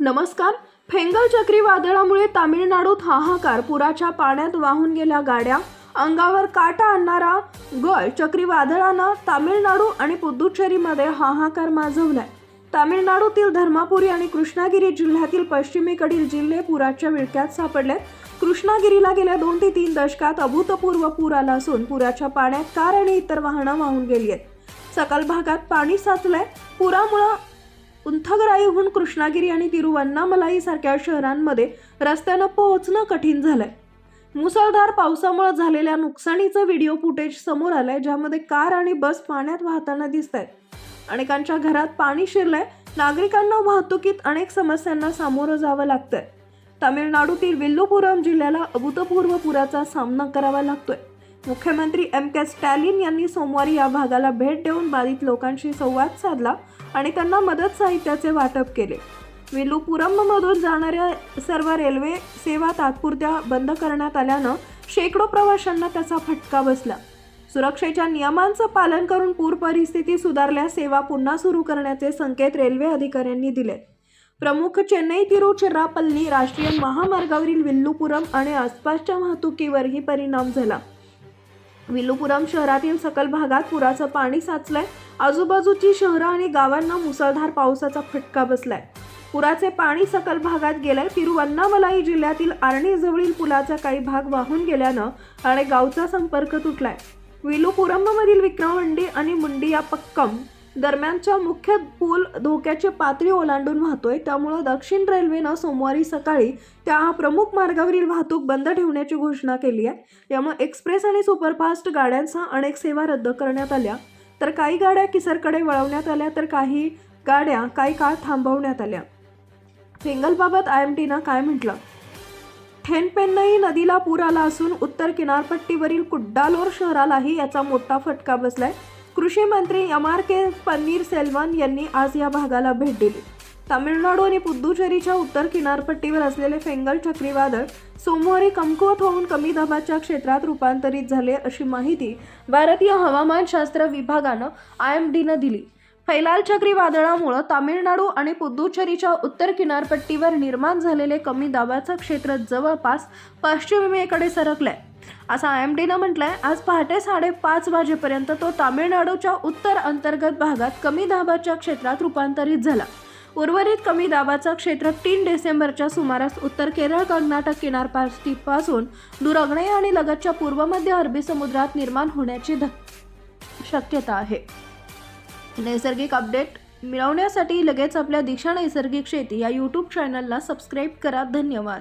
नमस्कार. फेंगल चक्रीवादळामुळे तामिळनाडूत हाहाकार. पुराच्या पाण्यात वाहून गेल्या गाड्या. अंगावर काटा आणणारा गळ चक्रीवादळानं तामिळनाडू आणि पुदुच्चेरीमध्ये हाहाकार माजवलाय. तामिळनाडूतील धर्मापुरी आणि कृष्णागिरी जिल्ह्यातील पश्चिमेकडील जिल्हे पुराच्या विळक्यात सापडले कृष्णागिरीला गेल्या दोन ते तीन दशकात अभूतपूर्व पूर आला असून पुराच्या पाण्यात कार आणि इतर वाहनं वाहून गेली आहेत. सकल भागात पाणी साचलंय. पुरामुळं उंथगराईहून कृष्णागिरी आणि तिरुवन्नामलाईसारख्या शहरांमध्ये रस्त्यानं पोहोचणं कठीण झालंय. मुसळधार पावसामुळे झालेल्या नुकसानीचं व्हिडिओ फुटेज समोर आलंय ज्यामध्ये कार आणि बस पाण्यात वाहताना दिसत आहेत अनेकांच्या घरात पाणी शिरलंय नागरिकांना वाहतुकीत अनेक समस्यांना सामोरं जावं लागतंय. तामिळनाडूतील विल्लुपुरम जिल्ह्याला अभूतपूर्व पुराचा सामना करावा लागतोय. मुख्यमंत्री एम के स्टॅलिन यांनी सोमवारी या भागाला भेट देऊन बाधित लोकांशी संवाद साधला आणि त्यांना मदत साहित्याचे वाटप केले. विल्लुपुरममधून जाणाऱ्या सर्व रेल्वे सेवा तात्पुरत्या बंद करण्यात आल्यानं शेकडो प्रवाशांना त्याचा फटका बसला. सुरक्षेच्या नियमांचं पालन करून पूर परिस्थिती सुधारल्यास सेवा पुन्हा सुरू करण्याचे संकेत रेल्वे अधिकाऱ्यांनी दिले. प्रमुख चेन्नई तिरुचिरापल्ली राष्ट्रीय महामार्गावरील विल्लुपुरम आणि आसपासच्या वाहतुकीवरही परिणाम झाला. विलुपुरम शहरातील सकल भागात पुराचं पाणी साचलंय. आजूबाजूची शहरं आणि गावांना मुसळधार पावसाचा फटका बसलाय. पुराचे पाणी सकल भागात गेलंय. तिरुवन्नामलाई जिल्ह्यातील आर्णीजवळील पुलाचा काही भाग वाहून गेल्यानं आणि गावचा संपर्क तुटलाय. विलुपुरममधील विक्रमंडी आणि मुंडिया पक्कम दरम्यानच्या मुख्य पूल धोक्याची पातळी ओलांडून वाहतोय. त्यामुळं दक्षिण रेल्वेनं सोमवारी सकाळी त्या प्रमुख मार्गावरील वाहतूक बंद ठेवण्याची घोषणा केली आहे. यामुळे एक्सप्रेस आणि सुपरफास्ट गाड्यांसह अनेक सेवा रद्द करण्यात आल्या. तर काही गाड्या किसरकडे वळवण्यात आल्या तर काही गाड्या काही काळ थांबवण्यात आल्या. फेंगलबाबत आय एम टीनं काय म्हटलं? ठेनपेन्नई नदीला पूर आला असून उत्तर किनारपट्टीवरील कुड्डालोर शहरालाही याचा मोठा फटका बसलाय. कृषी मंत्री एम आर के पन्नीरसेल्वन यांनी आज या भागाला भेट दिली. तामिळनाडू आणि पुद्दुचेरीच्या उत्तर किनारपट्टीवर असलेले फेंगल चक्रीवादळ सोमवारी कमकुवत होऊन कमी दाबाच्या क्षेत्रात रूपांतरित झाले अशी माहिती भारतीय हवामानशास्त्र विभागानं आय एम डीनं दिली. फैलाल चक्रीवादळामुळं तामिळनाडू आणि पुद्दुचेरीच्या उत्तर किनारपट्टीवर निर्माण झालेले कमी दाबाचं क्षेत्र जवळपास पश्चिमेकडे सरकलंय. असं आय एम डीनं आहे आज पहाटे साडेपाच वाजेपर्यंत तो तामिळनाडूच्या उत्तर अंतर्गत भागात कमी दाबाच्या क्षेत्रात रूपांतरित झाला. उर्वरित कमी दाबाचं क्षेत्र तीन डिसेंबरच्या सुमारास उत्तर केरळ कर्नाटक किनारपट्टीपासून दूर आणि लगतच्या पूर्व मध्य अरबी समुद्रात निर्माण होण्याची ध- शक्यता आहे. नैसर्गिक अपडेट मिळवण्यासाठी लगेच आपल्या दिशा नैसर्गिक शेती या यूट्यूब चॅनलला सबस्क्राईब करा. धन्यवाद.